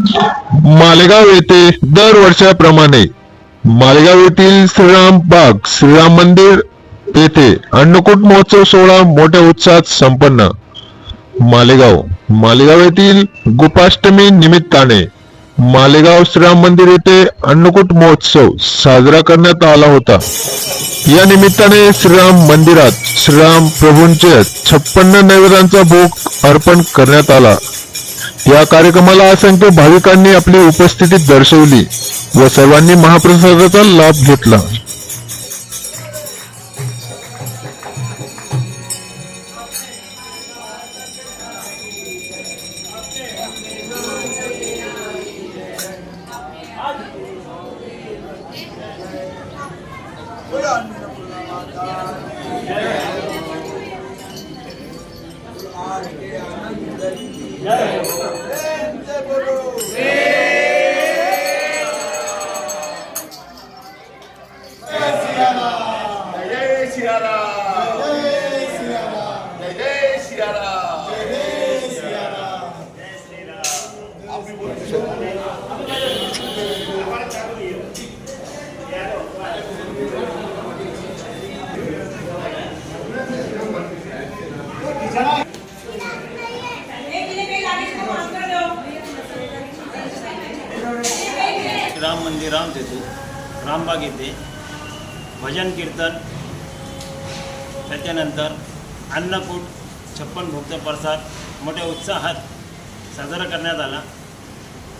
मालेगाव येथे दर वर्षाप्रमाणे मालेगाव येथील श्रीराम बाग श्रीराम मंदिर येथे अन्नकूट महोत्सव सोहळा मोठ्या उत्साहात संपन्न. मालेगाव मालेगाव येथील गोपाष्टमी निमित्ताने मालेगाव श्रीराम मंदिर येथे अन्नकूट महोत्सव साजरा करण्यात आला होता. या निमित्ताने श्रीराम मंदिरात श्रीराम प्रभूंचे छप्पन्न नैवेद्यांचा भोग अर्पण करण्यात आला. या कार्यक्रमाला असंख्य भाविकांनी आपली उपस्थिती दर्शवली व सर्वांनी महाप्रसादाचा लाभ घेतला Yeah. सियाराम जय जय सियाराम राम मंदिर राम सेतू रामबाग येथे भजन कीर्तन त्याच्यानंतर अन्नकूट छप्पन भोगचा प्रसाद मोठ्या उत्साहात साजरा करण्यात आला.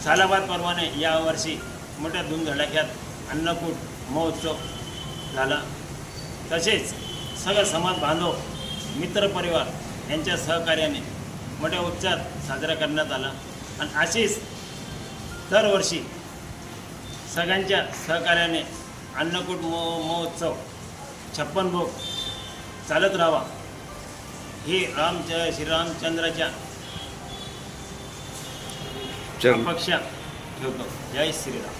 सालाबादप्रमाणे यावर्षी मोठ्या धूमधडाक्यात अन्नकूट महोत्सव झाला. तसेच सगळं समाज बांधव मित्रपरिवार यांच्या सहकार्याने मोठ्या उत्साहात साजरा करण्यात आला. आणि अशीच दरवर्षी सगळ्यांच्या सहकार्याने अन्नकूट मो महोत्सव छप्पन भोग चालत राहावा. ही राम श्रीरामचंद्राच्या अपेक्षा ठेवतो. जय श्रीराम